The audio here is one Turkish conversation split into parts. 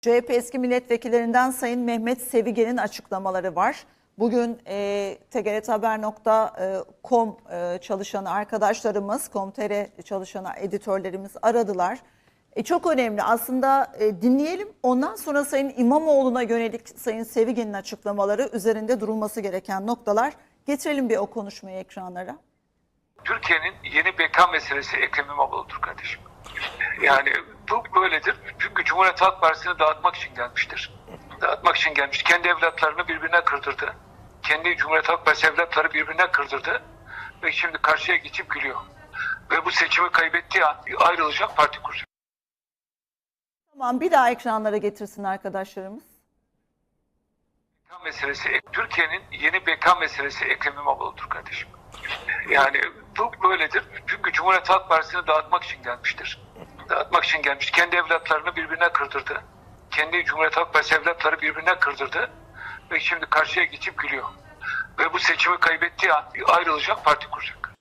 CHP eski milletvekillerinden Sayın Mehmet Sevigen'in açıklamaları var. Bugün e, tgrthaber.com e, çalışanı arkadaşlarımız, Com.tr çalışanı editörlerimiz aradılar. E, çok önemli aslında e, dinleyelim. Ondan sonra Sayın İmamoğlu'na yönelik Sayın Sevigen'in açıklamaları üzerinde durulması gereken noktalar. Getirelim bir o konuşmayı ekranlara. Türkiye'nin yeni beka meselesi Ekrem İmamoğlu'dur kardeşim. Yani bu böyledir. Çünkü Cumhuriyet Halk Partisi'ni dağıtmak için gelmiştir. Dağıtmak için gelmiş. Kendi evlatlarını birbirine kırdırdı. Kendi Cumhuriyet Halk Partisi evlatları birbirine kırdırdı. Ve şimdi karşıya geçip gülüyor. Ve bu seçimi kaybettiği an ayrılacak parti kuracak. Tamam bir daha ekranlara getirsin arkadaşlarımız. Beka meselesi Türkiye'nin yeni beka meselesi Ekrem İmamoğlu'dur kardeşim. Yani bu böyledir. Çünkü Cumhuriyet Halk Partisi'ni dağıtmak için gelmiştir. Dağıtmak için gelmiş. Kendi evlatlarını birbirine kırdırdı. Kendi Cumhuriyet Halk Partisi evlatları birbirine kırdırdı. Ve şimdi karşıya geçip gülüyor. Ve bu seçimi kaybettiği an ayrılacak parti kuracak.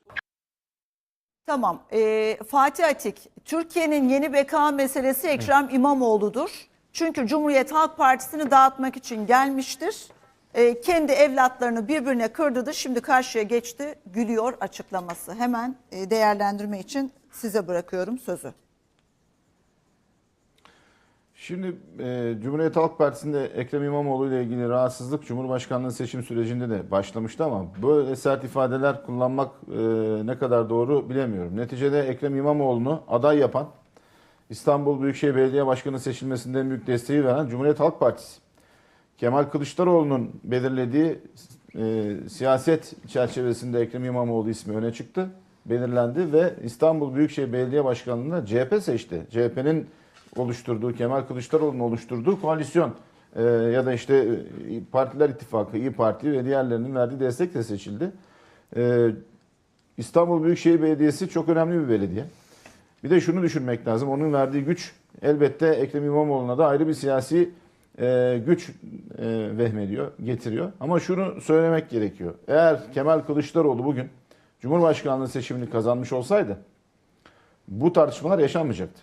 Tamam. Ee, Fatih Atik, Türkiye'nin yeni beka meselesi Ekrem İmamoğlu'dur. Çünkü Cumhuriyet Halk Partisi'ni dağıtmak için gelmiştir. Ee, kendi evlatlarını birbirine kırdırdı. Şimdi karşıya geçti, gülüyor açıklaması. Hemen e, değerlendirme için size bırakıyorum sözü. Şimdi e, Cumhuriyet Halk Partisi'nde Ekrem İmamoğlu ile ilgili rahatsızlık Cumhurbaşkanlığı seçim sürecinde de başlamıştı ama böyle sert ifadeler kullanmak e, ne kadar doğru bilemiyorum. Neticede Ekrem İmamoğlu'nu aday yapan, İstanbul Büyükşehir Belediye Başkanı seçilmesinde büyük desteği veren Cumhuriyet Halk Partisi. Kemal Kılıçdaroğlu'nun belirlediği e, siyaset çerçevesinde Ekrem İmamoğlu ismi öne çıktı, belirlendi ve İstanbul Büyükşehir Belediye Başkanlığı'nda CHP seçti. CHP'nin oluşturduğu, Kemal Kılıçdaroğlu'nun oluşturduğu koalisyon e, ya da işte e, Partiler İttifakı, İyi Parti ve diğerlerinin verdiği destekle seçildi. E, İstanbul Büyükşehir Belediyesi çok önemli bir belediye. Bir de şunu düşünmek lazım. Onun verdiği güç elbette Ekrem İmamoğlu'na da ayrı bir siyasi e, güç e, vehmediyor, getiriyor. Ama şunu söylemek gerekiyor. Eğer Kemal Kılıçdaroğlu bugün Cumhurbaşkanlığı seçimini kazanmış olsaydı bu tartışmalar yaşanmayacaktı.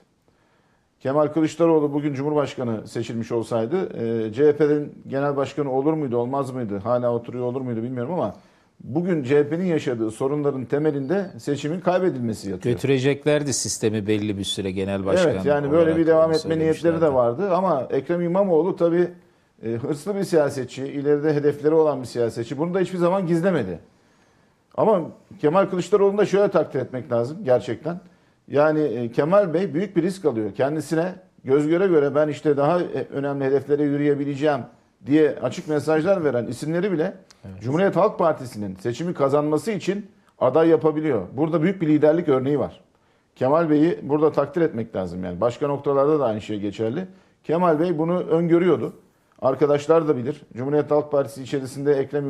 Kemal Kılıçdaroğlu bugün Cumhurbaşkanı seçilmiş olsaydı e, CHP'nin genel başkanı olur muydu olmaz mıydı hala oturuyor olur muydu bilmiyorum ama bugün CHP'nin yaşadığı sorunların temelinde seçimin kaybedilmesi yatıyor. Götüreceklerdi sistemi belli bir süre genel başkan. Evet yani böyle bir devam etme niyetleri de vardı ama Ekrem İmamoğlu tabii e, hırslı bir siyasetçi, ileride hedefleri olan bir siyasetçi. Bunu da hiçbir zaman gizlemedi. Ama Kemal Kılıçdaroğlu'nu da şöyle takdir etmek lazım gerçekten. Yani e, Kemal Bey büyük bir risk alıyor. Kendisine göz göre göre ben işte daha e, önemli hedeflere yürüyebileceğim diye açık mesajlar veren isimleri bile Cumhuriyet Halk Partisi'nin seçimi kazanması için aday yapabiliyor. Burada büyük bir liderlik örneği var. Kemal Bey'i burada takdir etmek lazım yani. Başka noktalarda da aynı şey geçerli. Kemal Bey bunu öngörüyordu. Arkadaşlar da bilir. Cumhuriyet Halk Partisi içerisinde Ekrem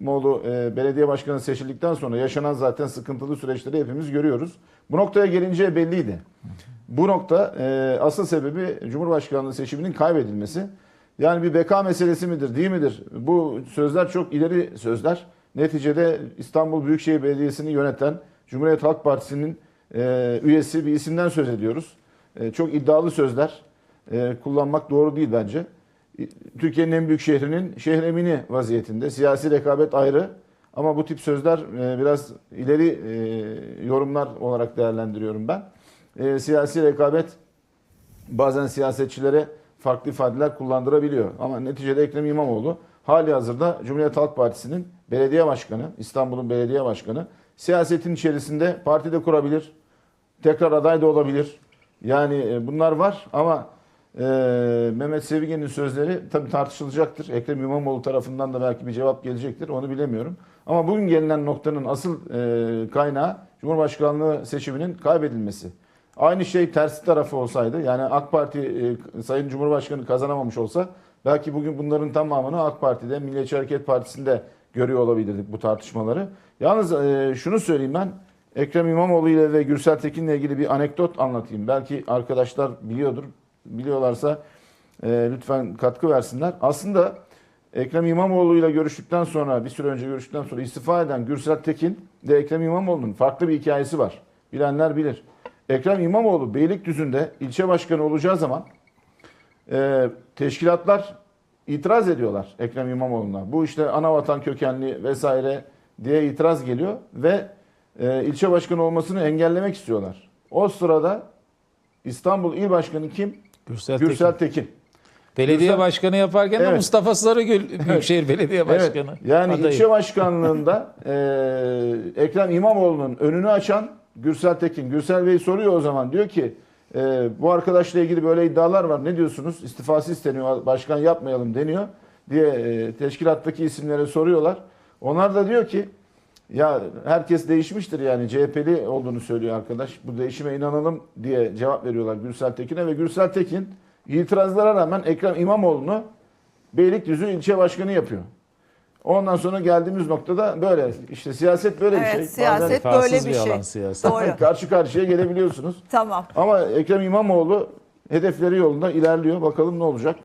İmamoğlu e, belediye başkanı seçildikten sonra yaşanan zaten sıkıntılı süreçleri hepimiz görüyoruz. Bu noktaya gelince belliydi. Bu nokta e, asıl sebebi Cumhurbaşkanlığı seçiminin kaybedilmesi. Yani bir beka meselesi midir, değil midir? Bu sözler çok ileri sözler. Neticede İstanbul Büyükşehir Belediyesi'ni yöneten Cumhuriyet Halk Partisi'nin e, üyesi bir isimden söz ediyoruz. E, çok iddialı sözler e, kullanmak doğru değil bence. Türkiye'nin en büyük şehrinin şehir emini vaziyetinde. Siyasi rekabet ayrı ama bu tip sözler e, biraz ileri e, yorumlar olarak değerlendiriyorum ben. E, siyasi rekabet bazen siyasetçilere farklı ifadeler kullandırabiliyor. Ama neticede Ekrem İmamoğlu hali hazırda Cumhuriyet Halk Partisi'nin belediye başkanı, İstanbul'un belediye başkanı. Siyasetin içerisinde parti de kurabilir, tekrar aday da olabilir. Yani bunlar var ama e, Mehmet Sevigen'in sözleri tabii tartışılacaktır. Ekrem İmamoğlu tarafından da belki bir cevap gelecektir. Onu bilemiyorum. Ama bugün gelinen noktanın asıl e, kaynağı Cumhurbaşkanlığı seçiminin kaybedilmesi. Aynı şey tersi tarafı olsaydı yani AK Parti e, Sayın Cumhurbaşkanı kazanamamış olsa belki bugün bunların tamamını AK Parti'de Milliyetçi Hareket Partisi'nde görüyor olabilirdik bu tartışmaları. Yalnız e, şunu söyleyeyim ben Ekrem İmamoğlu ile ve Gürsel Tekin'le ilgili bir anekdot anlatayım. Belki arkadaşlar biliyordur. Biliyorlarsa e, lütfen katkı versinler. Aslında Ekrem İmamoğlu ile görüştükten sonra bir süre önce görüştükten sonra istifa eden Gürsel Tekin de Ekrem İmamoğlu'nun farklı bir hikayesi var. Bilenler bilir. Ekrem İmamoğlu Beylikdüzü'nde ilçe başkanı olacağı zaman e, teşkilatlar itiraz ediyorlar Ekrem İmamoğlu'na. Bu işte anavatan kökenli vesaire diye itiraz geliyor ve e, ilçe başkanı olmasını engellemek istiyorlar. O sırada İstanbul İl Başkanı kim? Gürsel, Gürsel Tekin. Tekin. Belediye Gürsel- başkanı yaparken de Evet. Mustafa Sarıgül Büyükşehir Belediye Başkanı. Evet, yani adayı. ilçe başkanlığında e, Ekrem İmamoğlu'nun önünü açan Gürsel Tekin. Gürsel Bey soruyor o zaman diyor ki e, bu arkadaşla ilgili böyle iddialar var ne diyorsunuz? İstifası isteniyor başkan yapmayalım deniyor diye e, teşkilattaki isimlere soruyorlar. Onlar da diyor ki ya herkes değişmiştir yani CHP'li olduğunu söylüyor arkadaş. Bu değişime inanalım diye cevap veriyorlar Gürsel Tekin'e ve Gürsel Tekin itirazlara rağmen Ekrem İmamoğlu'nu Beylikdüzü ilçe başkanı yapıyor. Ondan sonra geldiğimiz noktada böyle işte siyaset böyle bir Evet, şey. siyaset Vefasız böyle bir bir şey. alan siyaset. Doğru. karşı karşıya gelebiliyorsunuz. Tamam. Ama Ekrem İmamoğlu hedefleri yolunda ilerliyor. Bakalım ne olacak?